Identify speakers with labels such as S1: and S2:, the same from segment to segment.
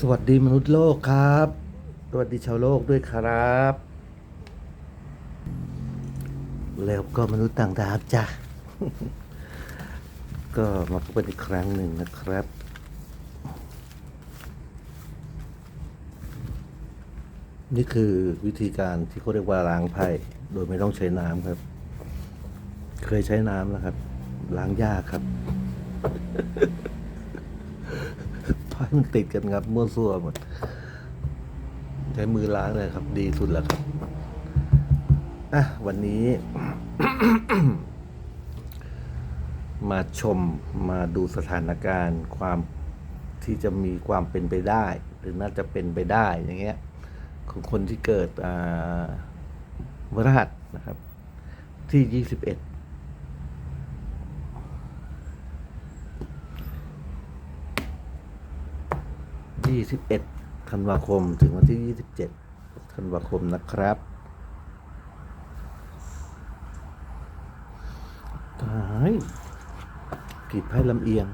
S1: สวัสดีมนุษย์โลกครับ สวัสดีชาวโลกด้วยครับ แล้วก็มนุษย์ต่างดาวจ้ะ ก็มาพบกันอีกครั้งหนึ่งนะครับ นี่คือวิธีการที่เขาเรียกว่าล้างไพ่โดยไม่ต้องใช้น้ำครับ เคยใช้น้ำแล้วครับ ล้างยากครับ พายมันติดกันครับมั่วซั่วหมด ใช้มือล้างเลยครับ ดีสุดแล้วครับ อะ วันนี้ มาชมมาดูสถานการณ์ความที่จะมีความเป็นไปได้ หรือน่าจะเป็นไปได้อย่างเงี้ยของคนที่เกิดวันรหัสนะครับ ที่ 21 ที่ 21 ธันวาคม ถึงวันที่ 27 ธันวาคมนะครับ ตายกีดไพ่ลำเอียง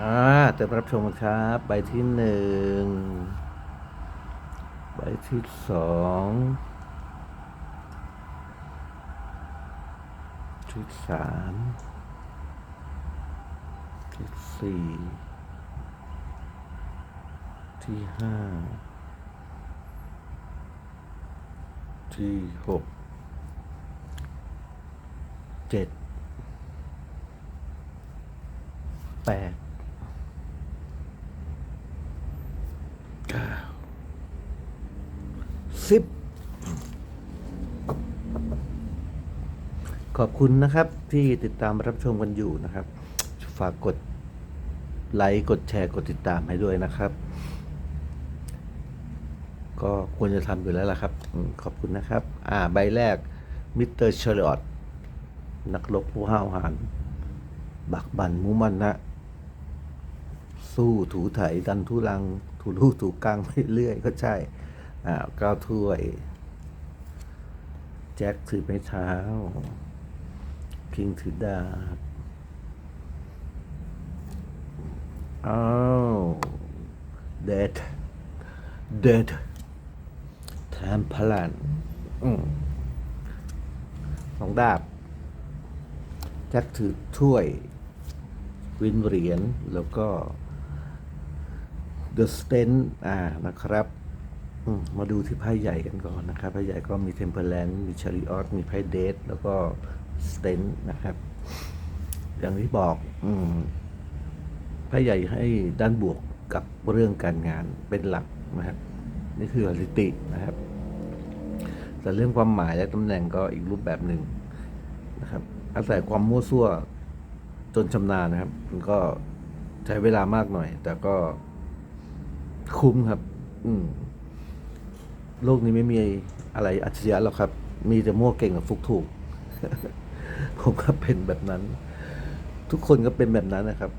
S1: อ่าเติมรับชมครับ ใบที่หนึ่งใบที่สอง ที่สามที่สี่ที่ห้าที่หกเจ็ดแปดเก้าสิบ ขอบคุณนะครับที่ติดตามรับชมกันอยู่นะครับ ฝากกดไลค์กดแชร์กดติดตามให้ด้วยนะครับ ก็ควรจะทำอยู่แล้วล่ะครับ ขอบคุณนะครับ อ่า ใบแรกมิสเตอร์ชาร์ลอตนักรบผู้ห้าวหาญบักบันมุมันนะ สู้ถูไถดันทุลัง ถูลูถูกลางไปเรื่อยก็ใช่ อ่าก้าวถ้วย แจ็คถือไม้เท้า คิงถือดาบอ้าวเดดเดดแถมพลันสองดาบแจ็คถือถ้วย วินเหรียญ แล้วก็ The Sten อ่านะครับมมาดูที่ไพ่ใหญ่กันก่อนนะครับไพ่ใหญ่ก็มี Temperance มี Chariot มีไพ่เดทแล้วก็ Sten นะครับ อย่างที่บอกอืมไพ่ใหญ่ให้ด้านบวกกับเรื่องการงานเป็นหลักนะครับ นี่คือสถิตินะครับ แต่เรื่องความหมายและตำแหน่งก็อีกรูปแบบหนึ่งนะครับ อาศัยความมั่วซั่วจนชำนาญนะครับ มันก็ใช้เวลามากหน่อย แต่ก็คุ้มครับ อืมโลกนี้ไม่มีอะไรอัจฉริยะหรอกครับ มีแต่มั่วเก่งกับฟุกถูก ผมก็เป็นแบบนั้น ทุกคนก็เป็นแบบนั้นนะครับ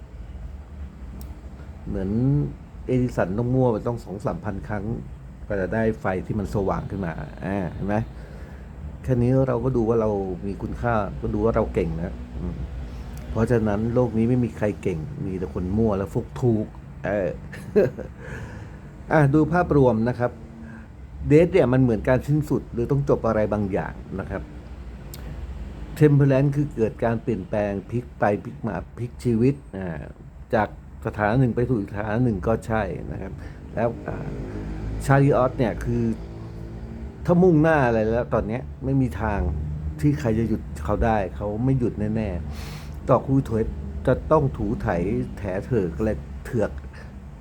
S1: เหมือนเอดิสันต้องมั่วไปต้องสองสามพันครั้งก็จะได้ไฟที่มันสว่างขึ้นมาอ่าเห็นไหมแค่นี้เราก็ดูว่าเรามีคุณค่า ก็ดูว่าเราเก่งนะเพราะฉะนั้นโลกนี้ไม่มีใครเก่ง มีแต่คนมั่วและฟุกถูกเอออะดูภาพรวมนะครับ เดทเนี่ยมันเหมือนการสิ้นสุดหรือต้องจบอะไรบางอย่างนะครับ เทมเพลนคือเกิดการเปลี่ยนแปลงพลิกไปพลิกมาพลิกชีวิตจากสถานะหนึ่งไปสู่อีกสถานะหนึ่งก็ใช่นะครับ แล้วชาริออสเนี่ยคือถ้ามุ่งหน้าอะไรแล้วตอนนี้ไม่มีทางที่ใครจะหยุดเขาได้ เขาไม่หยุดแน่ๆต่อคุยถวยจะต้องถูไถแถเถิกอะไรเถือก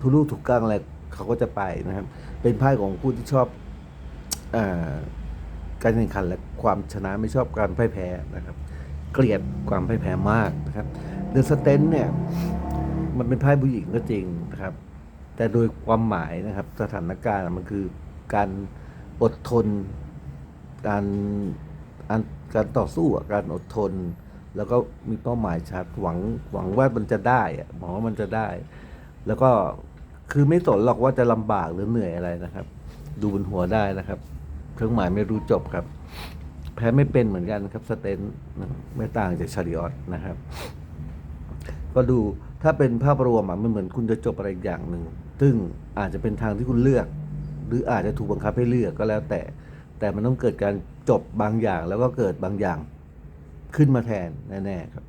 S1: ทุลูกถูกกลางอะไรเขาก็จะไปนะครับ เป็นไพ่ของผู้ที่ชอบอการแข่งขันและ ความชนะไม่ชอบการพ่ายแพ้นะครับ เกลียดความพ่ายแพ้มากนะครับเดอะสเตนเนี่ยมันเป็นไพ่ผู้หญิงก็จริงนะครับ แต่โดยความหมายนะครับ สถานการณ์มันคือการอดทน การการต่อสู้การอดทน แล้วก็มีเป้าหมายชัดหวังหวังว่ามันจะได้อะหวังว่ามันจะได้ แล้วก็คือไม่สนหรอกว่าจะลำบากหรือเหนื่อยอะไรนะครับ ดูบนหัวได้นะครับ เครื่องหมายไม่รู้จบครับ แพ้ไม่เป็นเหมือนกันครับสเตนไม่ต่างจากชาริออตนะครับ ก็ดูถ้าเป็นภาพรวมอะมันเหมือนคุณจะจบอะไรอย่างหนึ่งซึ่งอาจจะเป็นทางที่คุณเลือก หรืออาจจะถูกบังคับให้เลือกก็แล้วแต่ แต่มันต้องเกิดการจบบางอย่างแล้วก็เกิดบางอย่างขึ้นมาแทนแน่ๆครับ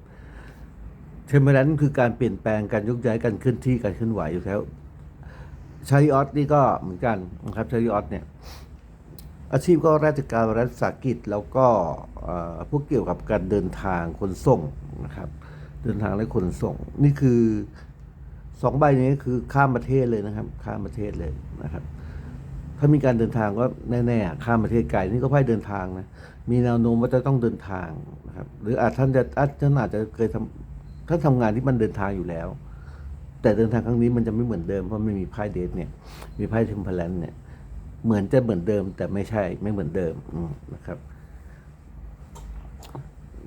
S1: เทมเปอร์นั้นคือการเปลี่ยนแปลงการยกย้ายการเคลื่อนที่การเคลื่อนไหวอยู่แล้วชาริออตนี่ก็เหมือนกันนะครับชาริออตเนี่ย อาชีพก็ราชการรัฐสากิจแล้วก็เอ่อพวกเกี่ยวกับการเดินทางขนส่งนะครับ เดินทางและขนส่ง นี่คือสองใบนี้คือข้ามประเทศเลยนะครับ ข้ามประเทศเลยนะครับ ถ้ามีการเดินทางก็แน่ๆข้ามประเทศไกลนี่ก็ไพ่เดินทางนะมีแนวโน้มว่าจะต้องเดินทางนะครับ หรืออาจท่านจะอาจท่านอาจจะเคยทำท่านทำงานที่มันเดินทางอยู่แล้ว แต่เดินทางครั้งนี้มันจะไม่เหมือนเดิมเพราะไม่มีไพ่เดทเนี่ยมีไพ่เทมเพลนเนี่ย เหมือนจะเหมือนเดิม แต่ไม่ใช่ไม่เหมือนเดิมนะครับ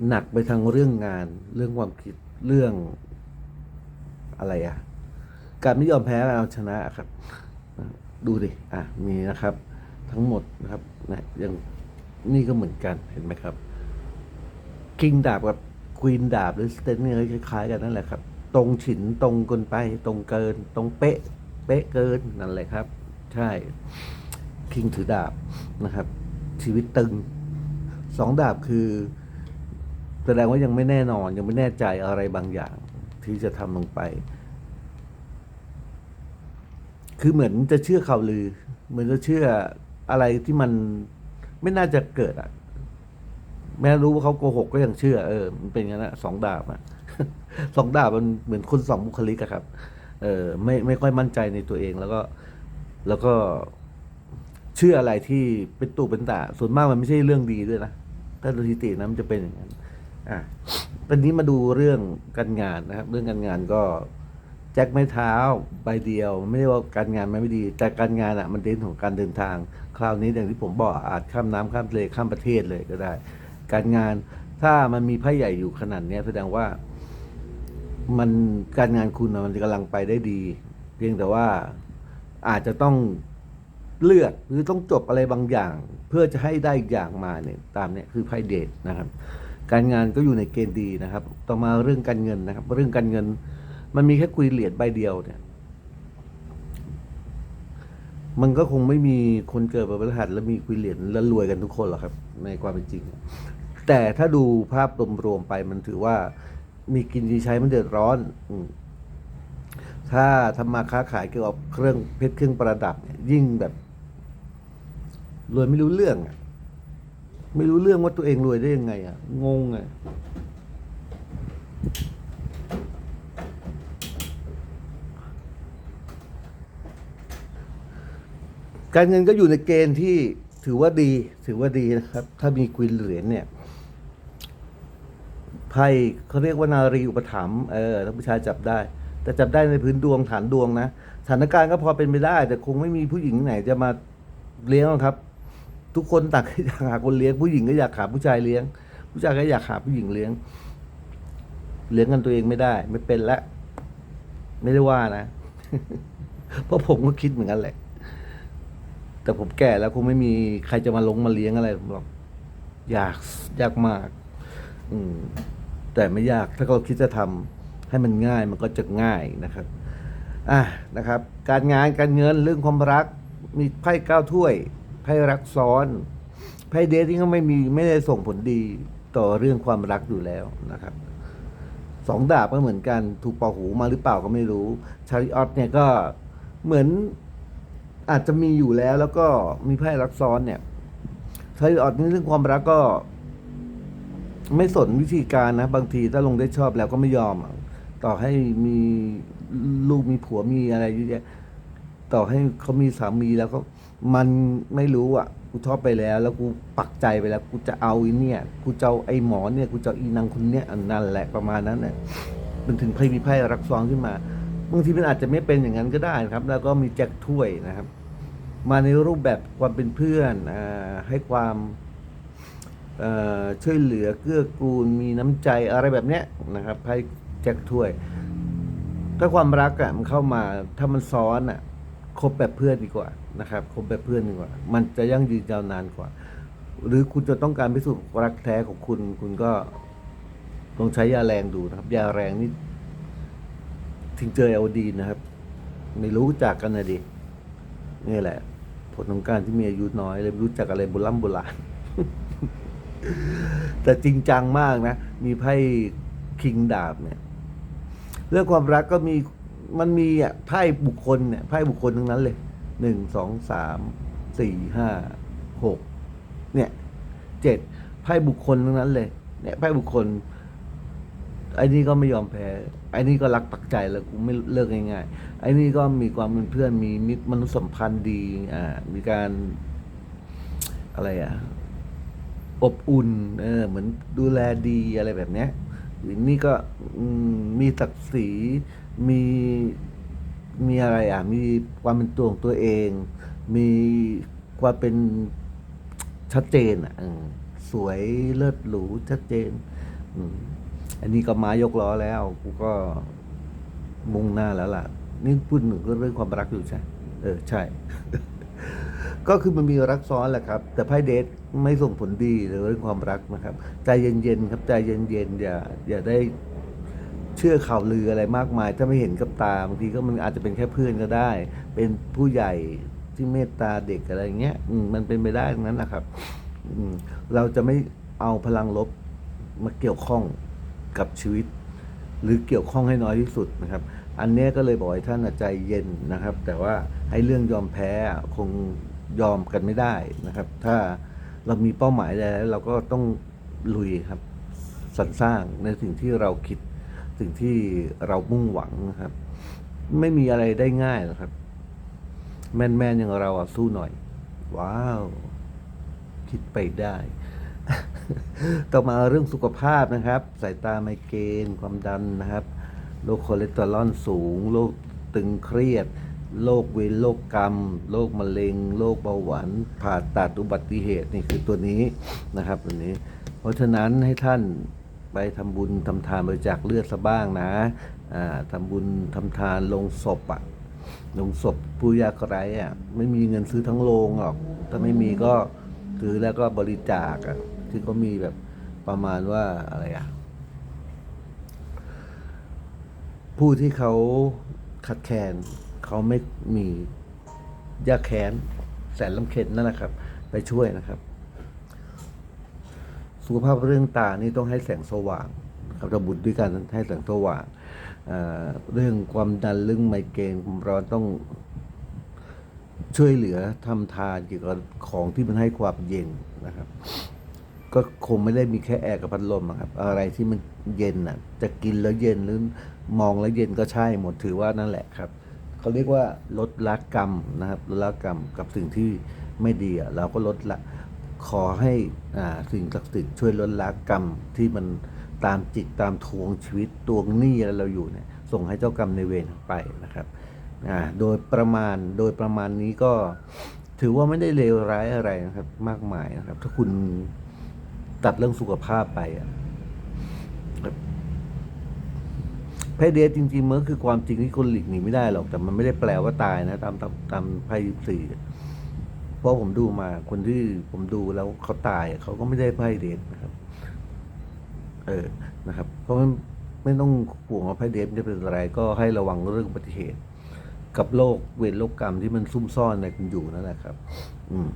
S1: หนักไปทางเรื่องงาน เรื่องความคิดเรื่องอะไรอะการไม่ยอมแพ้การเอาชนะครับ ดูดิอะมีนะครับ ทั้งหมดนะครับนะยังนี่ก็เหมือนกันเห็นไหมครับคิงดาบกับควีนดาบหรือสเตนเนี่ยคล้ายๆกันนั่นแหละครับ ตรงฉินตรงเกินไป ตรงเกิน ตรงเป๊ะ เป๊ะเกินนั่นแหละครับ ใช่ คิงถือดาบนะครับ ชีวิตตึงสองดาบคือแสดงว่ายังไม่แน่นอนยังไม่แน่ใจอะไรบางอย่างที่จะทำลงไป คือเหมือนจะเชื่อข่าวลือ เหมือนจะเชื่ออะไรที่มันไม่น่าจะเกิดอะ แม้รู้ว่าเขาโกหกก็ยังเชื่อ เออ มันเป็นอย่างนั้นสองดาบอะสองดาบมันเหมือนคนสองบุคลิกอะครับ เออไม่ไม่ค่อยมั่นใจในตัวเองแล้วก็แล้วก็ ชื่ออะไรที่เป็นตู่เป็นตาส่วนมากมันไม่ใช่เรื่องดีด้วยนะถ้าสถิตินะมันจะเป็นอย่างนั้นอะตอนนี้มาดูเรื่องการงานนะครับ เรื่องการงานก็แจ็คไม้เท้าใบเดียว ไม่ได้ว่าการงานมันไม่ดี แต่การงานอะมันเด่นของการเดินทาง คราวนี้อย่างที่ผมบอกอาจข้ามน้ำข้ามทะเลข้ามประเทศเลยก็ได้ การงานถ้ามันมีไพ่ใหญ่อยู่ขนาดนี้แสดงว่า มันการงานคุณน่ะมันกำลังไปได้ดี เพียงแต่ว่าอาจจะต้อง เลือกหรือต้องจบอะไรบางอย่าง เพื่อจะให้ได้อีกอย่างมาเนี่ยตามเนี่ยคือไพ่เดทนะครับ การงานก็อยู่ในเกณฑ์ดีนะครับ ต่อมาเรื่องการเงินนะครับ เรื่องการเงิน มันมีแค่กุยเหรียญใบเดียวเนี่ย มันก็คงไม่มีคนเกิดวันพฤหัสแล้วมีกุยเหรียญแล้วรวยกันทุกคนหรอกครับ ในความเป็นจริง แต่ถ้าดูภาพรวมๆไปมันถือว่ามีกินดีใช้มันเดือดร้อนถ้าทำมาค้าขายเกี่ยวกับเครื่องเพชรเครื่องประดับเนี่ยยิ่งแบบ รวยไม่รู้เรื่องอะไม่รู้เรื่องว่าตัวเองรวยได้ยังไงอะ งงอะการเงินก็อยู่ในเกณฑ์ที่ถือว่าดี ถือว่าดีนะครับ ถ้ามีควินเหรียญเนี่ยไพ่เขาเรียกว่านารีอุปถัมภ์เออถ้าผู้ชายจับได้ แต่จับได้ในพื้นดวงฐานดวงนะสถานการณ์ก็พอเป็นไปได้ แต่คงไม่มีผู้หญิงไหนจะมาเลี้ยงครับ ทุกคนต่างอยากหาคนเลี้ยงผู้หญิงก็อยากหาผู้ชายเลี้ยง ผู้ชายก็อยากหาผู้หญิงเลี้ยง เลี้ยงกันตัวเองไม่ได้ ไม่เป็นละ ไม่ได้ว่านะ เพราะผมก็คิดเหมือนกันแหละ แต่ผมแก่แล้วคงไม่มีใครจะมาลงมาเลี้ยงอะไรผมหรอกอยากยากมาก อืม แต่ไม่ยากถ้าเราคิดจะทำให้มันง่ายมันก็จะง่ายนะครับ อะนะครับ การงานการเงินเรื่องความรักมีไพ่เก้าถ้วย ไพ่รักซ้อนไพ่เดทที่ก็ไม่มีไม่ได้ส่งผลดีต่อเรื่องความรักอยู่แล้วนะครับสองดาบก็เหมือนกัน ถูกเป่าหูมาหรือเปล่าก็ไม่รู้ชาริออตเนี่ยก็เหมือนอาจจะมีอยู่แล้ว แล้วก็มีไพ่รักซ้อนเนี่ยชาริออตนี่เรื่องความรักก็ ไม่สนวิธีการนะ บางทีถ้าลงได้ชอบแล้วก็ไม่ยอม ต่อให้มีลูกมีผัวมีอะไรเยอะแยะต่อให้เขามีสามีแล้วก็ มันไม่รู้อะกูชอบไปแล้ว แล้วกูปักใจไปแล้ว กูจะเอาไอ้เนี่ย กูจะเอาไอ้หมอเนี่ย กูจะเอาอีนางคนเนี้ยอันนั่นแหละประมาณนั้นเนี่ยมันถึงไพ่มีไพ่รักซ้อนขึ้นมาบางทีมันอาจจะไม่เป็นอย่างนั้นก็ได้นะครับ แล้วก็มีแจ็คถ้วยนะครับ มาในรูปแบบความเป็นเพื่อนอ่าให้ความเอ่อช่วยเหลือเกื้อกูลมีน้ำใจอะไรแบบเนี้ยนะครับไพ่แจ็คถ้วย ถ้าความรักอะมันเข้ามาถ้ามันซ้อนอะคบแบบเพื่อนดีกว่า นะครับคบแบบเพื่อนดีกว่า มันจะยั่งยืนยาวนานกว่า หรือคุณจะต้องการพิสูจน์รักแท้ของคุณ คุณก็ลองใช้ยาแรงดูนะครับ ยาแรงนี่ทิ้งเจอเอลดีนะครับ ไม่รู้จักกันนะดินี่แหละ ผลของการที่มีอายุน้อยเลยรู้จักอะไรโบราณโบราณแต่จริงจังมากนะ มีไพ่คิงดาบเนี่ย เรื่องความรักก็มีมันมีอะไพ่บุคคลเนี่ยไพ่บุคคลทั้งนั้นเลย หนึ่งสองสามสี่ห้าหกเนี่ยเจ็ดไพ่บุคคลทั้งนั้นเลย เนี่ยไพ่บุคคลไอ้นี่ก็ไม่ยอมแพ้ไอ้นี่ก็รักปักใจแล้วกูไม่เลิกง่ายๆไอ้นี่ก็มีความเป็นเพื่อนมีมิตรมนุษยสัมพันธ์ดีอ่ามีการอะไรอะอบอุ่นเออเหมือนดูแลดีอะไรแบบเนี้ยนี่ก็มีศักดิ์ศรีมี มีอะไรอะ มีความเป็นตัวของตัวเอง มีความเป็นชัดเจนอะสวยเลิศหรูชัดเจนอันนี้ก็มายกล้อแล้ว กูก็มุ่งหน้าแล้วล่ะ นี่พูดหนึ่งก็เรื่องความรักอยู่ใช่ เออ ใช่ ก็คือมันมีรักซ้อนแหละครับ แต่ไพ่เดทไม่ส่งผลดีเรื่องความรักนะครับ ใจเย็นๆครับ ใจเย็นๆอย่า อย่าได้ ชื่อข่าวลืออะไรมากมาย ถ้าไม่เห็นกับตาบางทีก็มันอาจจะเป็นแค่เพื่อนก็ได้ เป็นผู้ใหญ่ที่เมตตาเด็กอะไรเงี้ยอืมันเป็นไปได้ทั้งนั้นนะครับอืมเราจะไม่เอาพลังลบมาเกี่ยวข้องกับชีวิต หรือเกี่ยวข้องให้น้อยที่สุดนะครับ อันนี้ก็เลยบอกให้ท่านใจเย็นนะครับ แต่ว่าให้เรื่องยอมแพ้คงยอมกันไม่ได้นะครับ ถ้าเรามีเป้าหมายแล้ว เราก็ต้องลุยครับสรรสร้างในสิ่งที่เราคิด สิ่งที่เรามุ่งหวังนะครับ ไม่มีอะไรได้ง่ายหรอกครับ แมนๆอย่างเราอะสู้หน่อย ว้าว คิดไปได้ ต่อมาเรื่องสุขภาพนะครับ สายตาไมเกรนความดันนะครับโรคคอเลสเตอรอลสูงโรคตึงเครียดโรคเวรโรคกรรมโรคมะเร็งโรคเบาหวานผ่าตัดอุบัติเหตุนี่คือตัวนี้นะครับตัวนี้ เพราะฉะนั้นให้ท่าน ไปทำบุญทำทานบริจาคเลือดซะบ้างนะอ่าทำบุญทำทานลงศพอะลงศพผู้ยากไร้อะไม่มีเงินซื้อทั้งโรงหรอก ถ้าไม่มีก็ซื้อแล้วก็บริจาคอะที่เขามีแบบประมาณว่าอะไรอะผู้ที่เขาขัดแคลนเขาไม่มียาแค้นแสนลำเค็ญนั่นแหละครับ ไปช่วยนะครับ สุขภาพเรื่องตานี่ต้องให้แสงสว่างครับระบุด้วยกันให้แสงสว่างเรื่องความดันเรื่องไมเกรนความร้อนต้องช่วยเหลือทำทานเกี่ยวกับของที่มันให้ความเย็นนะครับ ก็คงไม่ได้มีแค่แอร์กับพัดลมอะครับ อะไรที่มันเย็นน่ะ จะกินแล้วเย็นหรือมองแล้วเย็นก็ใช่หมดถือว่านั่นแหละครับเขาเรียกว่าลดละกรรมนะครับลดละกรรมกับสิ่งที่ไม่ดีอะเราก็ลดละ ขอให้สิ่งศักดิ์สิทธิ์ช่วยลดละกรรมที่มันตามจิตตามทวงชีวิตตวงหนี้อะไรเราอยู่เนี่ยส่งให้เจ้ากรรมในเวรไปนะครับอ่าโดยประมาณโดยประมาณนี้ก็ถือว่าไม่ได้เลวร้ายอะไรนะครับ มากมายนะครับ ถ้าคุณตัดเรื่องสุขภาพไปอะไพ่เดทจริงๆมันก็คือความจริงที่คนหลีกหนีไม่ได้หรอกแต่มันไม่ได้แปลว่าตายนะ ตามตามตามไพ่ยิปซี เพราะผมดูมาคนที่ผมดูแล้วเขาตายเขาก็ไม่ได้ไพ่เดทนะครับ เออนะครับ เพราะมันไม่ต้องห่วงว่าไพ่เดทจะเป็นอะไร ก็ให้ระวังเรื่องอุบัติเหตุ กับโรคเวรโรคกรรมที่มันซุ่มซ่อนในคุณอยู่นั่นแหละครับ อืม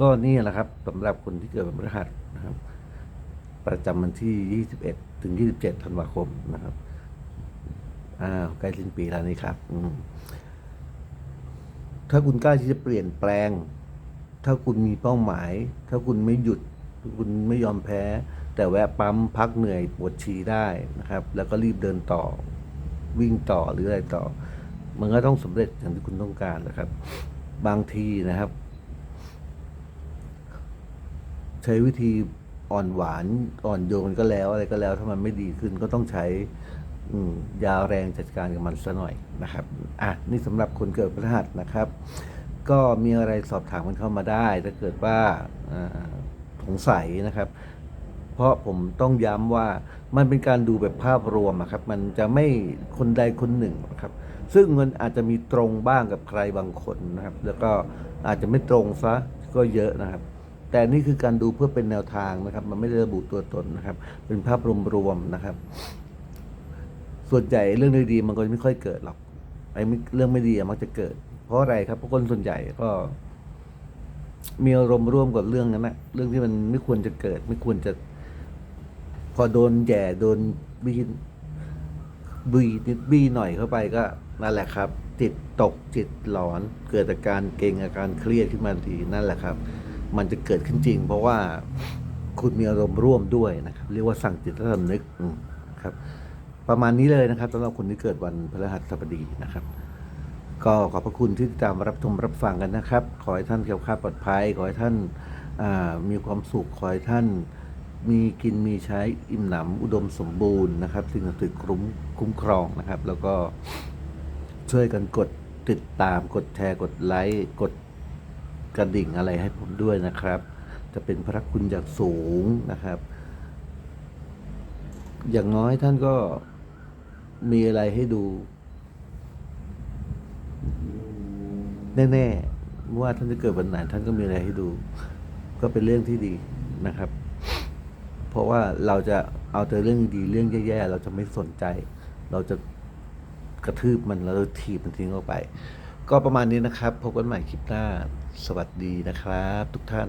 S1: ก็นี่แหละครับสำหรับคนที่เกิดวันพฤหัสนะครับ ประจำวันที่ 21 ถึง 27 ธันวาคมนะครับอ้าวใกล้สิ้นปีแล้วนี่ครับ อืม ถ้าคุณกล้าที่จะเปลี่ยนแปลง ถ้าคุณมีเป้าหมาย ถ้าคุณไม่หยุดคุณไม่ยอมแพ้ แต่แวะปั๊มพักเหนื่อยปวดฉี่ได้นะครับ แล้วก็รีบเดินต่อวิ่งต่อหรืออะไรต่อ มันก็ต้องสำเร็จอย่างที่คุณต้องการนะครับ บางทีนะครับ ใช้วิธีอ่อนหวานอ่อนโยนก็แล้วอะไรก็แล้วถ้ามันไม่ดีขึ้นก็ต้องใช้ ยาวแรงจัดการกับมันซะหน่อยนะครับอะนี่สำหรับคนเกิดพฤหัสนะครับ ก็มีอะไรสอบถามกันเข้ามาได้ ถ้าเกิดว่าสงสัยนะครับ เพราะผมต้องย้ำว่ามันเป็นการดูแบบภาพรวมครับ มันจะไม่คนใดคนหนึ่งนะครับ ซึ่งมันอาจจะมีตรงบ้างกับใครบางคนนะครับ แล้วก็อาจจะไม่ตรงซะก็เยอะนะครับแต่นี่คือการดูเพื่อเป็นแนวทางนะครับ มันไม่ได้ระบุตัวตนนะครับ เป็นภาพรวมๆนะครับ ส่วนใหญ่เรื่องดีๆมันก็ไม่ค่อยเกิดหรอกไอ้เรื่องไม่ดีอะมักจะเกิด เพราะอะไรครับเพราะคนส่วนใหญ่ก็ มีอารมณ์ร่วมกับเรื่องนั้นนะเรื่องที่มันไม่ควรจะเกิด ไม่ควรจะ พอโดนแย่โดนบีบีนิดบีหน่อยเข้าไปก็นั่นแหละครับ จิตตกจิตหลอน เกิดอาการเกรงอาการเครียดขึ้นมาทีนั่นแหละครับ มันจะเกิดขึ้นจริง เพราะว่าคุณมีอารมณ์ร่วมด้วยนะครับ เรียกว่าสั่งจิตสำนึกครับ ประมาณนี้เลยนะครับสำหรับคนที่เกิดวันพฤหัสบดีนะครับ ก็ขอบพระคุณที่ติดตามรับชมรับฟังกันนะครับ ขอให้ท่านเกี่ยวข้าปลอดภัย ขอให้ท่านมีความสุข ขอให้ท่านมีกินมีใช้อิ่มหนำอุดมสมบูรณ์นะครับสิ่งศักดิ์สิทธิ์คุ้มคุ้มครองนะครับ แล้วก็ช่วยกันกดติดตามกดแชร์กดไลค์กดกระดิ่งอะไรให้ผมด้วยนะครับ จะเป็นพระคุณอย่างสูงนะครับ อย่างน้อยท่านก็ มีอะไรให้ดู แน่ๆไม่ว่าท่านจะเกิดวันไหนท่านก็มีอะไรให้ดู ก็เป็นเรื่องที่ดีนะครับ เพราะว่าเราจะเอาแต่เรื่องดีเรื่องแย่ๆเราจะไม่สนใจ เราจะกระทืบมันเราจะถีบมันทิ้งออกไป ก็ประมาณนี้นะครับ พบกันใหม่คลิปหน้า สวัสดีนะครับ ทุกท่าน